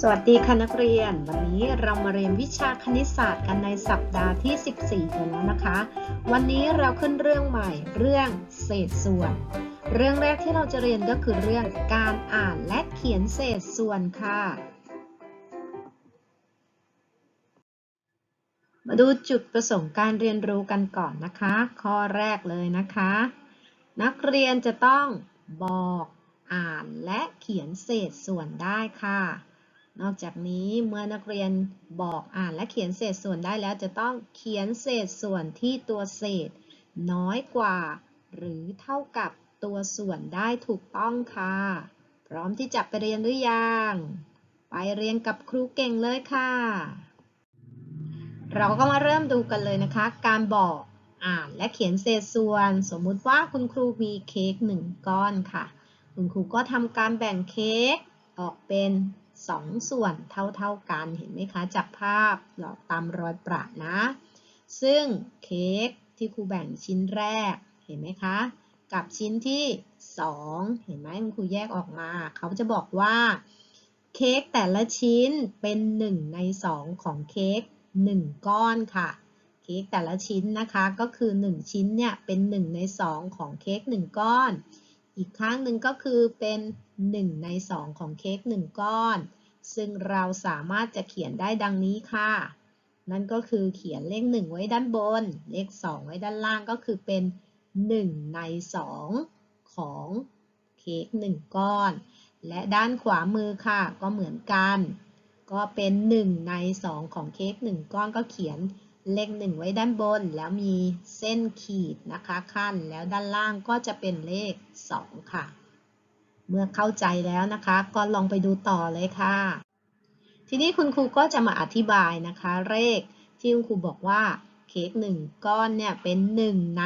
สวัสดีค่ะนักเรียน วันนี้เรามาเรียนวิชาคณิตศาสตร์กันในสัปดาห์ที่ 14 กันแล้วนะคะ วันนี้เราขึ้นเรื่องใหม่เรื่องเศษส่วน เรื่องแรกที่เราจะเรียนก็คือเรื่องการอ่านและเขียนเศษส่วนค่ะ มาดูจุดประสงค์การเรียนรู้กันก่อนนะคะ ข้อแรกเลยนะคะ นักเรียนจะต้องบอกอ่านและเขียนเศษส่วนได้ค่ะ นอกจากนี้เมื่อนักเรียนบอกอ่านและเขียนเศษส่วนได้แล้วจะต้องเขียนเศษส่วนที่ตัวเศษ น้อยกว่า หรือเท่ากับตัวส่วนได้ถูกต้องค่ะ พร้อมที่จะไปเรียนหรือยัง ไปเรียนกับครูเก่งเลยค่ะ เราก็มาเริ่มดูกันเลยนะคะ การบอกอ่านและเขียนเศษส่วน สมมุติว่าคุณครูมีเค้กหนึ่งก้อนค่ะ คุณครูก็ทำการแบ่งเค้กออกเป็น สองส่วนเท่าๆกันเห็นไหมคะจากภาพเราตามรอยประนะ ซึ่งเค้กที่ครูแบ่งชิ้นแรกเห็นไหมคะ กับชิ้นที่ 2 เห็นไหมคุณครูแยกออกมา เขาจะบอกว่าเค้กแต่ละชิ้นเป็น 1 ใน 2 ของเค้ก1 ก้อนค่ะ เค้กแต่ละชิ้นนะคะก็คือ 1 ชิ้นเนี่ยเป็น 1 ใน 2 ของเค้ก1 ก้อน อีกข้งหนึ่งก็คือเป็น 1 ใน 2 ของเค้ก1 ก้อน ซึ่งเราสามารถจะเขียนได้ดังนี้ค่ะ นั่นก็คือเขียนเลข 1 ไว้ด้านบน เลข 2 ไว้ด้านล่างก็คือเป็น 1 ใน 2 ของเค้ก1 ก้อน และด้านขวามือค่ะ ก็เหมือนกัน ก็เป็น 1 ใน 2 ของเค้ก1 ก้อนก็เขียน เลข1ไว้ด้านบนแล้วมีเส้นขีดนะคะขั้นแล้วด้านล่างก็จะเป็นเลข 2 ค่ะ เมื่อเข้าใจแล้วนะคะ ก็ลองไปดูต่อเลยค่ะ ทีนี้คุณครูก็จะมาอธิบายนะคะ เลขที่คุณครูบอกว่าเค้ก1ก้อนเนี่ยเป็น 1 ใน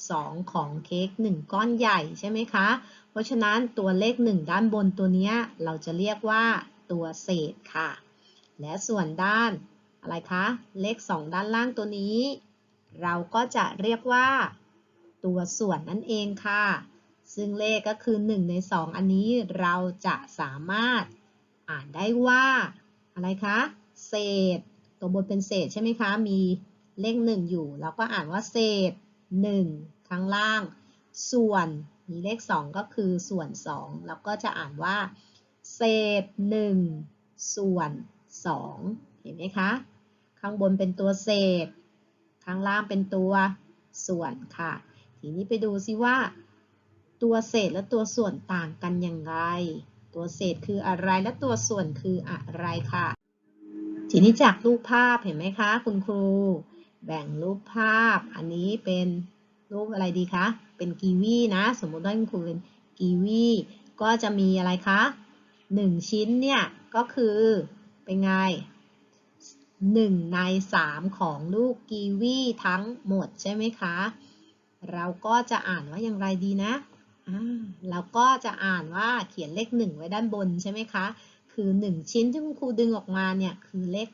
2 ของเค้ก1 ก้อนใหญ่ใช่ไหมคะ เพราะฉะนั้นตัวเลข 1 ด้านบนตัวนี้เราจะเรียกว่าตัวเศษค่ะ และส่วนด้าน อะไรคะ เลข 2 ด้านล่างตัวนี้ เราก็จะเรียกว่า ตัวส่วนนั่นเองค่ะ ซึ่งเลขก็คือ 1 ใน 2 อันนี้เราจะสามารถอ่านได้ว่า อะไรคะ เศษ ตัวบนเป็นเศษใช่ไหมคะ มีเลข 1 อยู่ เราก็อ่านว่าเศษ 1 ข้างล่าง ส่วนมีเลข 2 ก็คือส่วน2เราก็จะอ่านว่า เศษ 1 ส่วน 2 เห็นไหมคะ ข้างบนเป็นตัวเศษ ข้างล่างเป็นตัวส่วนค่ะ ทีนี้ไปดูซิว่า ตัวเศษและตัวส่วนต่างกันอย่างไร ตัวเศษคืออะไรและตัวส่วนคืออะไรค่ะ ทีนี้จากรูปภาพเห็นไหมคะ คุณครู แบ่งรูปภาพ อันนี้เป็นรูปอะไรดีคะ เป็นกีวีนะ สมมติว่าคุณครูเป็นกีวีก็จะมีอะไรคะ 1 ชิ้นเนี่ย ก็คือเป็นไง 1 ใน 3 ของลูกกีวีทั้งหมดใช่ไหมคะ เราก็จะอ่านว่าอย่างไรดีนะเราก็จะอ่านว่าเขียนเลข 1 ไว้ด้านบนใช่ไหมคะ คือ 1 ชิ้นที่คุณครูดึงออกมาเนี่ยคือเลข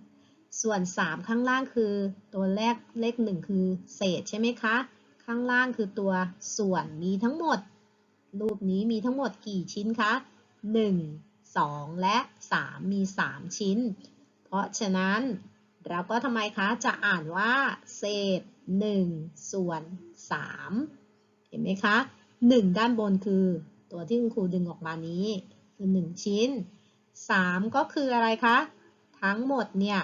1 ส่วน 3 ข้างล่างคือ ตัวแรกเลข 1 คือเศษใช่ไหมคะ ข้างล่างคือตัวส่วนมีทั้งหมด รูปนี้มีทั้งหมดกี่ชิ้นคะ 1 2 และ 3 มี 3 ชิ้น ราะฉะนั้นเราก็ทำไมคะจะอ่านว่า เศษ 1 ส่วน 3 เห็นไหมคะ 1 ด้านบนคือตัวที่คุณครูดึงออกมานี้ คือ 1 ชิ้น 3 ก็คืออะไรคะ ทั้งหมดเนี่ย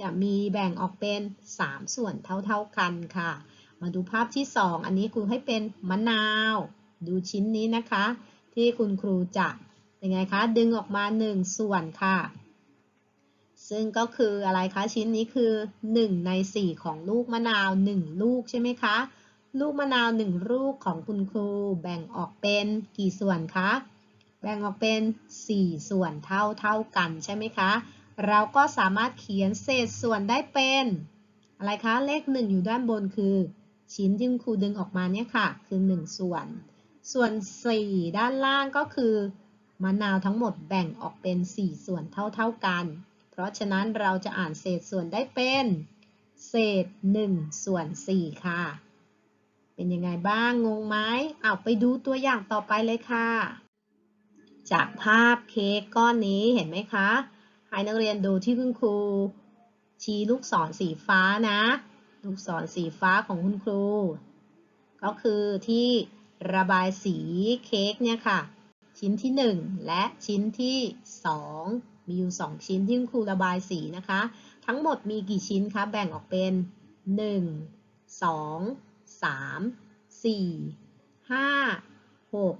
จะมีแบ่งออกเป็น 3 ส่วนเท่าๆกันค่ะ มาดูภาพที่ 2 อันนี้ครูให้เป็นมะนาว ดูชิ้นนี้นะคะ ที่คุณครูจะเป็นไงคะ ดึงออกมา 1 ส่วนค่ะ ซึ่งก็คืออะไรคะชิ้นนี้คือ 1 ใน 4 ของลูกมะนาว 1 ลูกใช่ไหมคะ ลูกมะนาว 1 ลูกของคุณครู แบ่งออกเป็นกี่ส่วนคะ แบ่งออกเป็น 4 ส่วนเท่าเท่ากันใช่ไหมคะ เราก็สามารถเขียนเศษส่วนได้เป็น อะไรคะ เลข 1 อยู่ด้านบนคือ ชิ้นที่คุณครูดึงออกมาเนี่ยค่ะ คือ 1 ส่วน ส่วน 4 ด้านล่างก็คือมะนาวทั้งหมดแบ่งออกเป็น 4 ส่วนเท่าเท่ากัน ราะฉะนั้นเราจะอ่านเศษส่วนได้เป็น เศษ1ส่วน4ค่ะ เป็นยังไงบ้างงงไหมเอาไปดูตัวอย่างต่อไปเลยค่ะ จากภาพเค้กก้อนนี้เห็นไหมคะ ให้นักเรียนดูที่คุณครู ชี้ลูกศรสีฟ้านะ ลูกศรสีฟ้าของคุณครู ก็คือที่ระบายสีเค้กเนี่ยค่ะ ชิ้นที่ 1 และชิ้นที่ 2 มีอยู่ 2 ชิ้นที่คุณครูระบายสีนะคะ ทั้งหมดมีกี่ชิ้นคะ แบ่งออกเป็น 1 2 3 4 5 6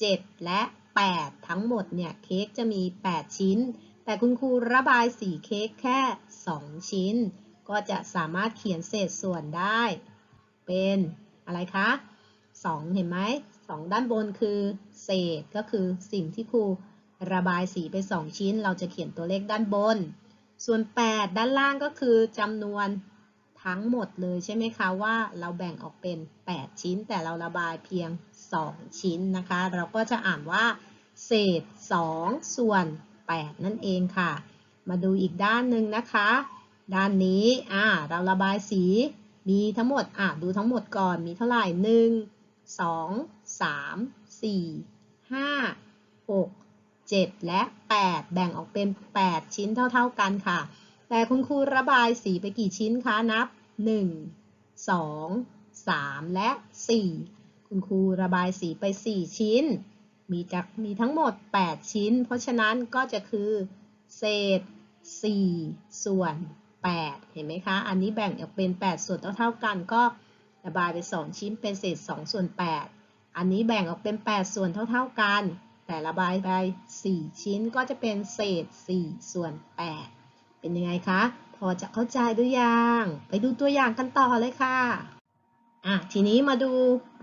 7 และ 8 ทั้งหมดเนี่ยเค้กจะมี 8 ชิ้น แต่คุณครูระบายสีเค้กแค่ 2 ชิ้น ก็จะสามารถเขียนเศษส่วนได้ เป็นอะไรคะ 2 เห็นไหม 2 ด้านบนคือเศษก็คือสิ่งที่ครู ระบายสีไป 2 ชิ้น เราจะเขียนตัวเลขด้านบน ส่วน 8 ด้านล่างก็คือจำนวนทั้งหมดเลยใช่ไหมคะว่าเราแบ่งออกเป็น 8 ชิ้น แต่เราระบายเพียง 2 ชิ้นนะคะ เราก็จะอ่านว่า เศษ 2 ส่วน 8 นั่นเองค่ะ มาดูอีกด้านหนึ่งนะคะ ด้านนี้อ่าเราระบายสีมีทั้งหมดอะดูทั้งหมดก่อนมีเท่าไหร่ 1 2 3 4 5 6 7 และ 8 แบ่งออกเป็น 8 ชิ้นเท่าๆกันค่ะ แต่คุณครูระบายสีไปกี่ชิ้นคะ นับ 1 2 3 และ 4 คุณครูระบายสีไป 4 ชิ้น มีจากมีทั้งหมด 8 ชิ้น เพราะฉะนั้นก็จะคือเศษ 4 ส่วน 8 เห็นไหมคะ อันนี้แบ่งออกเป็น 8 ส่วนเท่าๆกันก็ระบายไป 2 ชิ้นเป็นเศษ 2 ส่วน 8 อันนี้แบ่งออกเป็น 8 ส่วนเท่าๆกัน แต่ระบายไป 4 ชิ้นก็จะเป็นเศษ 4 ส่วน 8 เป็นยังไงคะ พอจะเข้าใจหรือยัง ไปดูตัวอย่างกันต่อเลยค่ะอะทีนี้มาดู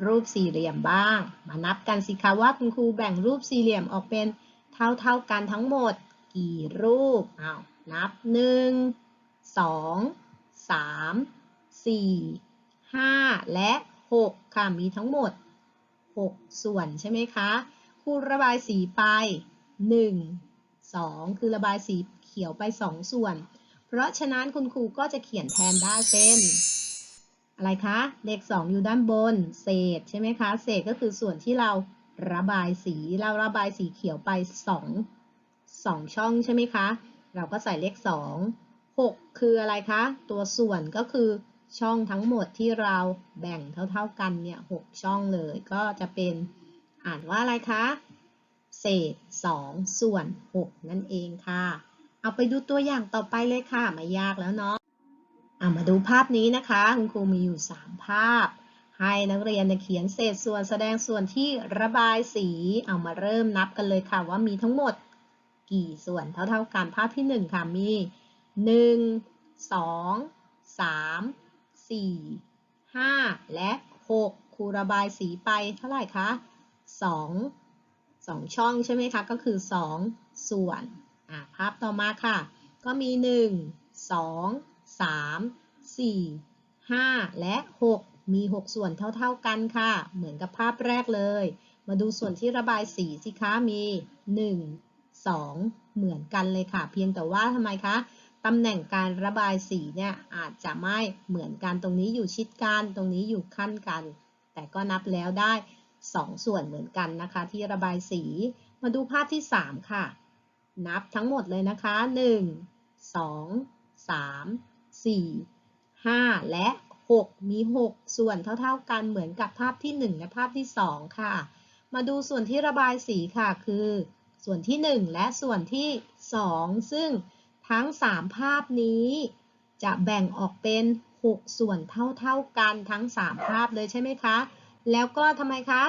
รูปสี่เหลี่ยมบ้าง มานับกันสิคะว่าคุณครูแบ่งรูปสี่เหลี่ยมออกเป็นเท่าๆกันทั้งหมด กี่รูปอ้าวนับ1 2 3 4 5และ6ค่ะมีทั้งหมด6ส่วนใช่ไหมคะ รูระบายสีไป 1 2 คือระบายสีเขียวไป 2 ส่วน เพราะฉะนั้นคุณครูก็จะเขียนแทนได้เป็น อะไรคะ เลข 2 อยู่ด้านบน เศษใช่ไหมคะ เศษก็คือส่วนที่เราระบายสี เราระบายสีเขียวไป 2 2 ช่องใช่ไหมคะ เราก็ใส่เลข 2 6 คืออะไรคะ ตัวส่วนก็คือช่องทั้งหมดที่เราแบ่งเท่า ๆกันเนี่ย 6 ช่องเลยก็จะเป็น อ่านว่าอะไรคะ เศษ 2 ส่วน 6 นั่นเองค่ะ เอาไปดูตัวอย่างต่อไปเลยค่ะ ไม่ยากแล้วเนาะเอามาดูภาพนี้นะคะ คุณครูมีอยู่ 3 ภาพ ให้นักเรียนเขียนเศษส่วนแสดงส่วนที่ระบายสี เอามาเริ่มนับกันเลยค่ะ ว่ามีทั้งหมดกี่ส่วนเท่าๆกัน ภาพที่ 1 ค่ะ มี 1 2 3 4 5 และ 6 ครูระบายสีไปเท่าไหร่คะ 2 2 ช่องใช่ไหมคะก็คือ 2 ส่วนภาพต่อมาค่ะ ก็มี 1 2 3 4 5 และ 6 มี 6 ส่วนเท่า ๆกันค่ะ เหมือนกับภาพแรกเลย มาดูส่วนที่ระบายสีสิคะมี 1 2 เหมือนกันเลยค่ะ เพียงแต่ว่าทำไมคะตำแหน่งการระบายสีเนี่ยอาจจะไม่เหมือนกันตรงนี้อยู่ชิดกันตรงนี้อยู่ขั้นกัน แต่ก็นับแล้วได้ 2ส่วนเหมือนกันนะคะ ที่ระบายสี มาดูภาพที่ 3 ค่ะ นับทั้งหมดเลยนะคะ 1 2 3 4 5 และ 6 มี 6 ส่วนเท่าๆกันเหมือนกับภาพที่ 1 และภาพที่ 2 ค่ะ มาดูส่วนที่ระบายสีค่ะคือ ส่วนที่ 1 และส่วนที่ 2 ซึ่งทั้ง 3 ภาพนี้ จะแบ่งออกเป็น 6 ส่วนเท่าๆกันทั้ง 3 ภาพเลยใช่ไหมคะ แล้วก็ทำไมคะ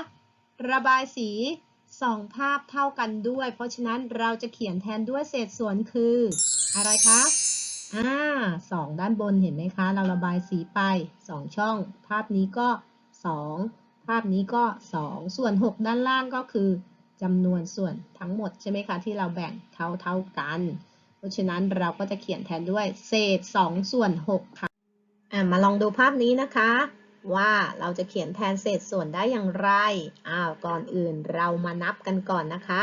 ระบายสี2ภาพเท่ากันด้วย เพราะฉะนั้นเราจะเขียนแทนด้วยเศษส่วนคือ อะไรคะอ่าสองด้านบนเห็นไหมคะ เราระบายสีไป2ช่อง ภาพนี้ก็2ภาพนี้ก็2ส่วน6ด้านล่างก็คือจำนวนส่วนทั้งหมดใช่ไหมคะ ที่เราแบ่งเท่าเท่าๆกัน เพราะฉะนั้นเราก็จะเขียนแทนด้วยเศษ2ส่วน6ค่ะอ่ามาลองดูภาพนี้นะคะ ว่าเราจะเขียนแทนเศษส่วนได้อย่างไร อ้าว ก่อนอื่นเรามานับกันก่อนนะคะ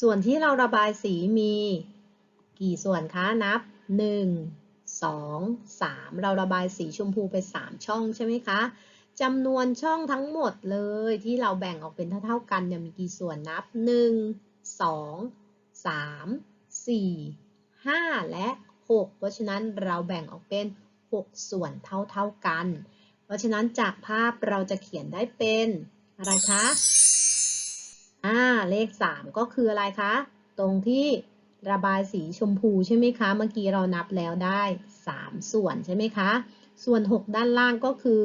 ส่วนที่เราระบายสีมี กี่ส่วนคะ นับ 1 2 3 เราระบายสีชมพูไป 3 ช่องใช่ไหมคะจำนวนช่องทั้งหมดเลยที่เราแบ่งออกเป็นเท่าๆกันเนี่ยมีกี่ส่วนนับ 1 2 3 4 5 และ 6 เพราะฉะนั้นเราแบ่งออกเป็น 6 ส่วนเท่าๆกัน เพราะฉะนั้นจากภาพเราจะเขียนได้เป็นอะไรคะ อ่า เลข 3 ก็คืออะไรคะ ตรงที่ระบายสีชมพูใช่ไหมคะ เมื่อกี้เรานับแล้วได้ 3 ส่วนใช่ไหมคะ ส่วน 6 ด้านล่างก็คือ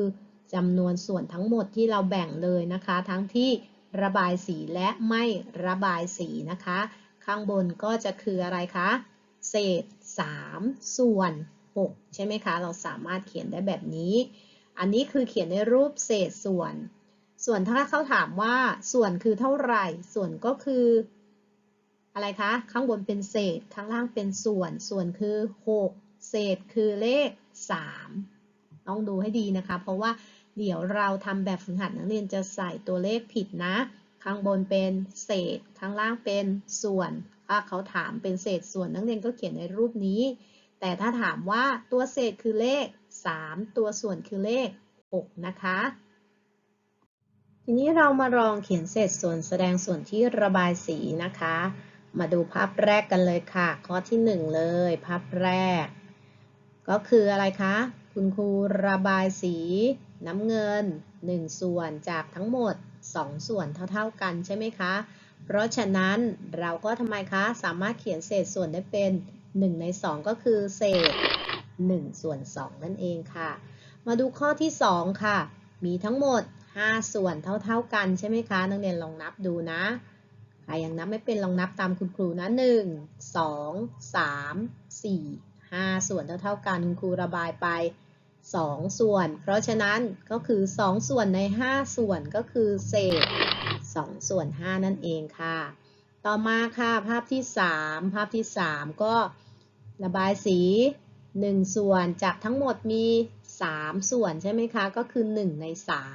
จำนวนส่วนทั้งหมดที่เราแบ่งเลยนะคะ ทั้งที่ระบายสีและไม่ระบายสีนะคะ ข้างบนก็จะคืออะไรคะ เศษ 3 ส่วน 6 ใช่ไหมคะ เราสามารถเขียนได้แบบนี้ อันนี้คือเขียนในรูปเศษส่วน ส่วนถ้าเขาถามว่าส่วนคือเท่าไหร่ ส่วนก็คือ อะไรคะ ข้างบนเป็นเศษ ข้างล่างเป็นส่วน ส่วนคือ 6 เศษคือเลข 3 ต้องดูให้ดีนะคะ เพราะว่าเดี๋ยวเราทำแบบฝึกหัดนักเรียนจะใส่ตัวเลขผิดนะ ข้างบนเป็นเศษ ข้างล่างเป็นส่วน ถ้าเขาถามเป็นเศษส่วนนักเรียนก็เขียนในรูปนี้ แต่ถ้าถามว่าตัวเศษคือเลข 3 ตัวส่วนคือเลข 6 นะคะ ทีนี้เรามาลองเขียนเศษส่วนแสดงส่วนที่ระบายสีนะคะ มาดูภาพแรกกันเลยค่ะ ข้อที่ 1 เลย ภาพแรก ก็คืออะไรคะ คุณครูระบายสีน้ำเงิน 1 ส่วนจากทั้งหมด 2 ส่วนเท่าๆกันใช่ไหมคะ เพราะฉะนั้นเราก็ทำไมคะ สามารถเขียนเศษส่วนได้เป็น 1 ใน 2 ก็คือเศษ 1 ส่วน 2 นั่นเองค่ะ มาดูข้อที่ 2 ค่ะ มีทั้งหมด 5 ส่วนเท่า ๆ กันใช่ไหมคะ นักเรียนลองนับดูนะใครยังนับไม่เป็นลองนับตามคุณครูนะ 1 2 3 4 5 ส่วนเท่า ๆ กันคุณครูระบายไป 2 ส่วน เพราะฉะนั้นก็คือ 2 ส่วนใน 5 ส่วนก็คือเศษ 2 ส่วน 5 นั่นเองค่ะ ต่อมาค่ะภาพที่ 3 ภาพที่ 3 ก็ระบายสี 1 ส่วนจากทั้งหมดมี 3 ส่วนใช่ไหมคะ ก็คือ 1 ใน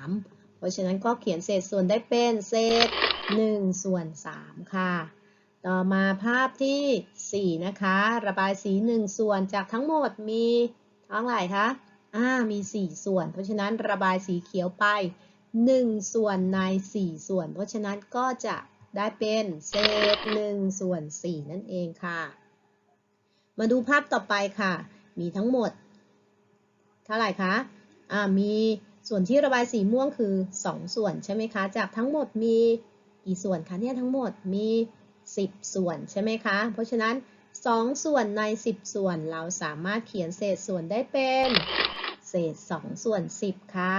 3 เพราะฉะนั้นก็เขียนเศษส่วนได้เป็นเศษ 1 ส่วน 3 ค่ะ ต่อมาภาพที่ 4 นะคะ ระบายสี 1 ส่วนจากทั้งหมดมีเท่าไหร่คะอ่ามี 4 ส่วน เพราะฉะนั้นระบายสีเขียวไป 1 ส่วนใน 4 ส่วน เพราะฉะนั้นก็จะได้เป็นเศษ1ส่วน4นั่นเองค่ะ มาดูภาพต่อไปค่ะ มีทั้งหมด เท่าไหร่คะอ่ามีส่วนที่ระบายสีม่วงคือ 2 ส่วนใช่ไหมคะ จากทั้งหมดมีกี่ส่วนคะเนี่ยทั้งหมดมี 10 ส่วนใช่ไหมคะ เพราะฉะนั้น 2 ส่วนใน 10 ส่วนเราสามารถเขียนเศษส่วนได้เป็นเศษ 2 ส่วน 10 ค่ะ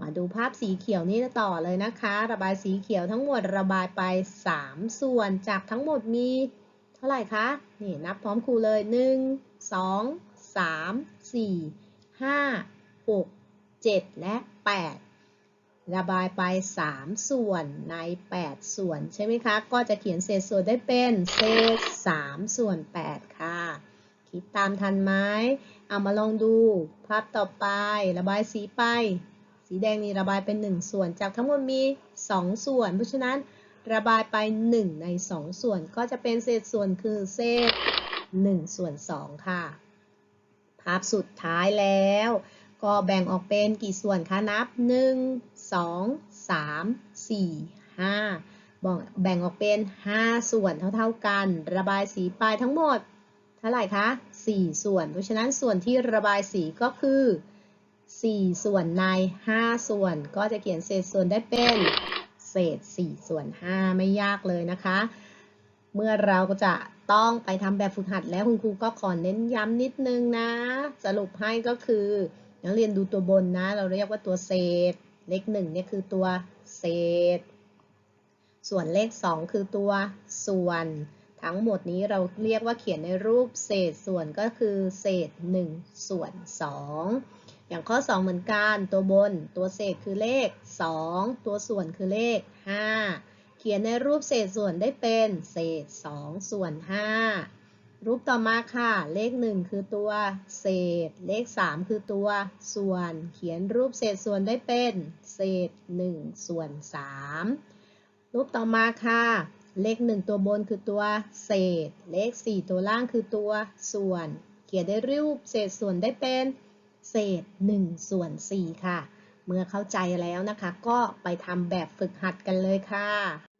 มาดูภาพสีเขียวนี่ต่อเลยนะคะ ระบายสีเขียวทั้งหมดระบายไป 3 ส่วนจากทั้งหมดมี เท่าไหร่คะ นี่นับพร้อมครูเลย 1 2 3 4 5 6 7 และ 8 ระบายไป 3 ส่วนใน 8 ส่วนใช่ไหมคะ ก็จะเขียนเศษส่วนได้เป็นเศษ 3 ส่วน 8 ค่ะ คิดตามทันไหมเอามาลองดูภาพต่อไประบายสีไป สีแดงนี่ระบายเป็น 1 ส่วนจากทั้งหมดมี 2 ส่วน เพราะฉะนั้นระบายไป 1 ใน 2 ส่วนก็จะเป็นเศษส่วนคือเศษ 1 ส่วน 2 ค่ะ ภาพสุดท้ายแล้ว ก็แบ่งออกเป็นกี่ส่วนคะนับ 1 2 3 4 5แบ่งออกเป็น 5 ส่วนเท่าๆกัน ระบายสีไปทั้งหมด เท่าไหร่คะ4ส่วน เพราะฉะนั้นส่วนที่ระบายสีก็คือ 4 ส่วนใน 5 ส่วน ก็จะเขียนเศษส่วนได้เป็นเศษ 4 ส่วน 5 ไม่ยากเลยนะคะ เมื่อเราก็จะต้องไปทำแบบฝึกหัดแล้วคุณครูก็ขอเน้นย้ำนิดนึงนะ สรุปให้ก็คือนักเรียนดูตัวบนนะ เราเรียกว่าตัวเศษ เลข1เนี่ยคือตัวเศษ ส่วนเลข 2 คือตัวส่วน ทั้งหมดนี้เราเรียกว่าเขียนในรูปเศษส่วนก็คือเศษ 1 ส่วน 2 อย่างข้อ 2 เหมือนกันตัวบน ตัวเศษคือเลข 2 ตัวส่วนคือเลข 5 เขียนในรูปเศษส่วนได้เป็นเศษ 2 ส่วน 5 รูปต่อมาค่ะ เลข 1 คือตัวเศษ เลข 3 คือตัวส่วน เขียนรูปเศษส่วนได้เป็น เศษ 1 ส่วน 3 รูปต่อมาค่ะ เลข 1 ตัวบนคือตัวเศษ เลข 4 ตัวล่างคือตัวส่วน เขียนได้รูปเศษส่วนได้เป็น เศษ 1 ส่วน 4 ค่ะเมื่อเข้าใจแล้วนะคะ ก็ไปทำแบบฝึกหัดกันเลยค่ะ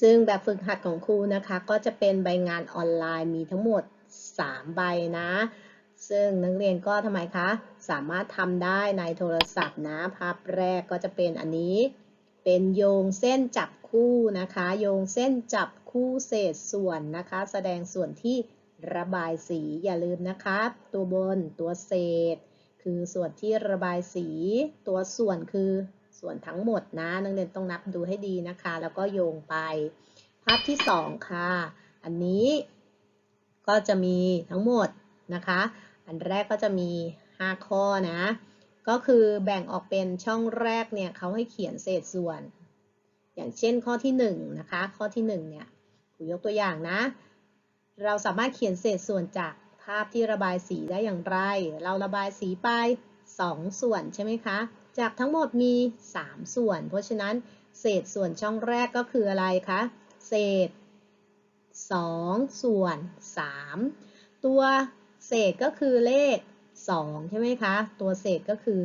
ซึ่งแบบฝึกหัดของครูนะคะ ก็จะเป็นใบงานออนไลน์มีทั้งหมด 3 ใบนะ ซึ่งนักเรียนก็ทำไมคะ สามารถทำได้ในโทรศัพท์นะ ภาพแรกก็จะเป็นอันนี้ เป็นโยงเส้นจับคู่นะคะ โยงเส้นจับคู่เศษส่วนนะคะ แสดงส่วนที่ระบายสีอย่าลืมนะคะ ตัวบนตัวเศษ คือส่วนที่ระบายสี ตัวส่วนคือ ส่วนทั้งหมดนะ นักเรียนต้องนับดูให้ดีนะคะ แล้วก็โยงไป ภาพที่ 2 ค่ะ อันนี้ก็จะมีทั้งหมดนะคะ อันแรกก็จะมี 5 ข้อนะ ก็คือแบ่งออกเป็นช่องแรกเนี่ยเขาให้เขียนเศษส่วน อย่างเช่นข้อที่1นะคะ ข้อที่1เนี่ยครูยกตัวอย่างนะ เราสามารถเขียนเศษส่วนจากภาพที่ระบายสีได้อย่างไร เราระบายสีไป2ส่วนใช่ไหมคะ จากทั้งหมดมี 3 ส่วน เพราะฉะนั้นเศษส่วนช่องแรกก็คืออะไรคะ เศษ 2 ส่วน 3 ตัวเศษก็คือเลข 2 ใช่ไหมคะ ตัวเศษก็คือ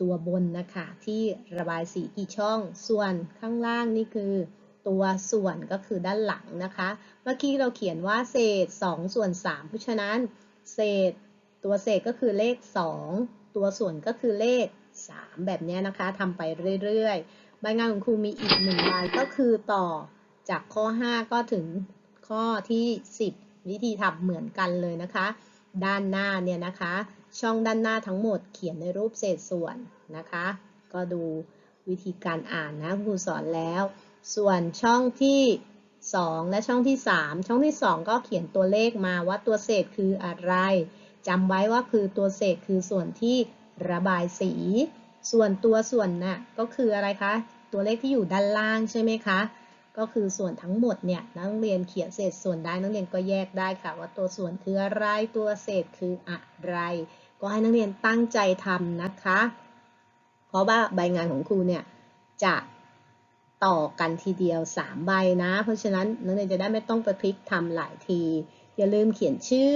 ตัวบนนะคะที่ระบายสีกี่ช่อง ส่วนข้างล่างนี่คือ ตัวส่วนก็คือด้านหลังนะคะ เมื่อกี้เราเขียนว่าเศษ 2 ส่วน 3 เพราะฉะนั้น เศษ ตัวเศษก็คือเลข 2 ตัวส่วนก็คือเลข 3 แบบนี้นะคะทำไปเรื่อยๆ ใบงานของครูมีอีกหนึ่งใบก็คือต่อจากข้อ 5 ก็ถึงข้อที่ 10 วิธีทำเหมือนกันเลยนะคะ ด้านหน้าเนี่ยนะคะ ช่องด้านหน้าทั้งหมดเขียนในรูปเศษส่วนนะคะ ก็ดูวิธีการอ่านนะครูสอนแล้ว ส่วนช่องที่ 2 และช่องที่ 3 ช่องที่ 2 ก็เขียนตัวเลขมาว่าตัวเศษคืออะไรจำไว้ว่าคือตัวเศษคือส่วนที่ ระบายสี ส่วนตัวส่วนน่ะก็คืออะไรคะ ตัวเลขที่อยู่ด้านล่างใช่ไหมคะ ก็คือส่วนทั้งหมดเนี่ยนักเรียนเขียนเศษส่วนได้นักเรียนก็แยกได้ค่ะ ว่าตัวส่วนคืออะไรตัวเศษคืออะไร ก็ให้นักเรียนตั้งใจทำนะคะ เพราะว่าใบงานของครูเนี่ยจะต่อกันทีเดียว 3 ใบนะ เพราะฉะนั้นนักเรียนจะได้ไม่ต้องไปพลิกทำหลายที อย่าลืมเขียนชื่อ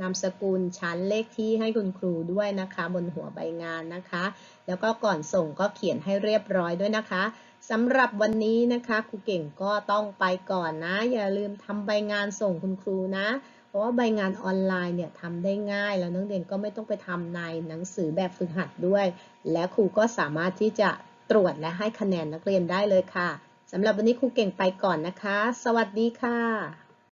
นามสกุลชั้นเลขที่ให้คุณครูด้วยนะคะ บนหัวใบงานนะคะ แล้วก็ก่อนส่งก็เขียนให้เรียบร้อยด้วยนะคะสำหรับวันนี้นะคะครูเก่งก็ต้องไปก่อนนะ อย่าลืมทำใบงานส่งคุณครูนะ เพราะว่าใบงานออนไลน์เนี่ยทำได้ง่าย แล้วนักเรียนก็ไม่ต้องไปทำในหนังสือแบบฝึกหัดด้วย และครูก็สามารถที่จะตรวจและให้คะแนนนักเรียนได้เลยค่ะสำหรับวันนี้ครูเก่งไปก่อนนะคะ สวัสดีค่ะ